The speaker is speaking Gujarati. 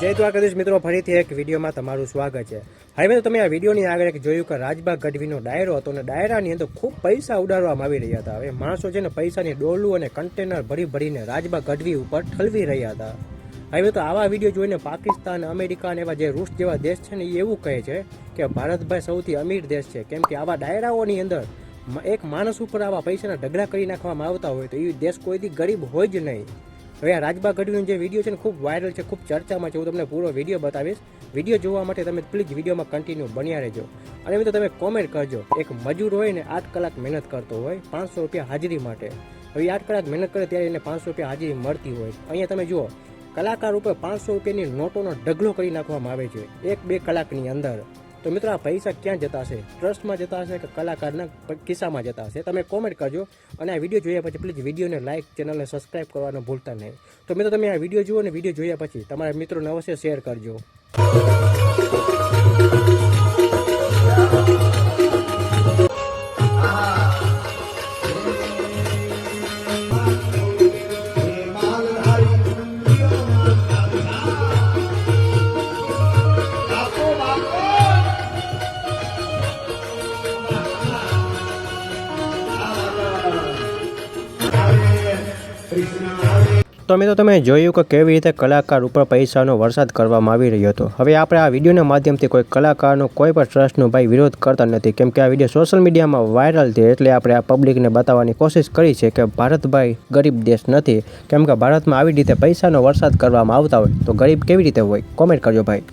જય દ્વારકાધીશ મિત્રો, ફરીથી એક વિડીયોમાં તમારું સ્વાગત છે. હવે તો તમે આ વિડીયોની આગળ એક જોયું કે રાજબાગ ગઢવીનો ડાયરો હતો અને ડાયરાની અંદર ખૂબ પૈસા ઉડાડવામાં આવી રહ્યા હતા. હવે માણસો છે ને પૈસાની ડોલું અને કન્ટેનર ભરી ભરીને રાજબાગ ગઢવી ઉપર ઠલવી રહ્યા હતા. હવે તો આવા વીડિયો જોઈને પાકિસ્તાન, અમેરિકા અને એવા જે રૂસ જેવા દેશ છે ને એ એવું કહે છે કે ભારતભાઈ સૌથી અમીર દેશ છે. કેમ કે આવા ડાયરાઓની અંદર એક માણસ ઉપર આવા પૈસાના ઢગલા કરી નાખવામાં આવતા હોય તો એ દેશ કોઈથી ગરીબ હોય જ નહીં. હવે આ રાજબા ગઢવીનો જે વીડિયો છે ને ખૂબ વાયરલ છે, ખૂબ ચર્ચામાં છે, હું તમને પૂરો વીડિયો બતાવીશ. વીડિયો જોવા માટે તમે પ્લીઝ વિડીયોમાં કન્ટિન્યુ બન્યા રહેજો. અને મિત્રો તમે કોમેન્ટ કરજો, એક મજૂર હોય ને આઠ કલાક મહેનત કરતો હોય, પાંચસો રૂપિયા હાજરી માટે. હવે આઠ કલાક મહેનત કરે ત્યારે એને પાંચસો રૂપિયા હાજરી મળતી હોય. અહીંયા તમે જુઓ, કલાકાર ઉપર પાંચસો રૂપિયાની નોટોનો ઢગલો કરી નાખવામાં આવે છે, એક બે કલાકની અંદર. તો મિત્રો આ પૈસા ક્યાં જતા હશે? ટ્રસ્ટમાં જતા હશે કે કલાકારના કિસ્સામાં જતા હશે? તમે કોમેન્ટ કરજો અને આ વીડિયો જોયા પછી પ્લીઝ વિડીયોને લાઇક ચેનલને સબસ્ક્રાઇબ કરવાનું ભૂલતા નહીં. તો મિત્રો તમે આ વીડિયો જુઓ અને વીડિયો જોયા પછી તમારા મિત્રોને અવશ્ય શેર કરજો. તો મિત્રો, તમે જોયું કે કેવી રીતે કલાકાર ઉપર પૈસાનો વરસાદ કરવામાં આવી રહ્યો હતો. હવે આપણે આ વિડીયોના માધ્યમથી કોઈ કલાકારનો કોઈ પણ ટ્રસ્ટનો ભાઈ વિરોધ કરતા નથી, કેમ કે આ વીડિયો સોશિયલ મીડિયામાં વાયરલ છે એટલે આપણે આ પબ્લિકને બતાવવાની કોશિશ કરી છે કે ભારતભાઈ ગરીબ દેશ નથી, કેમ કે ભારતમાં આવી રીતે પૈસાનો વરસાદ કરવામાં આવતા હોય તો ગરીબ કેવી રીતે હોય? કોમેન્ટ કરજો ભાઈ.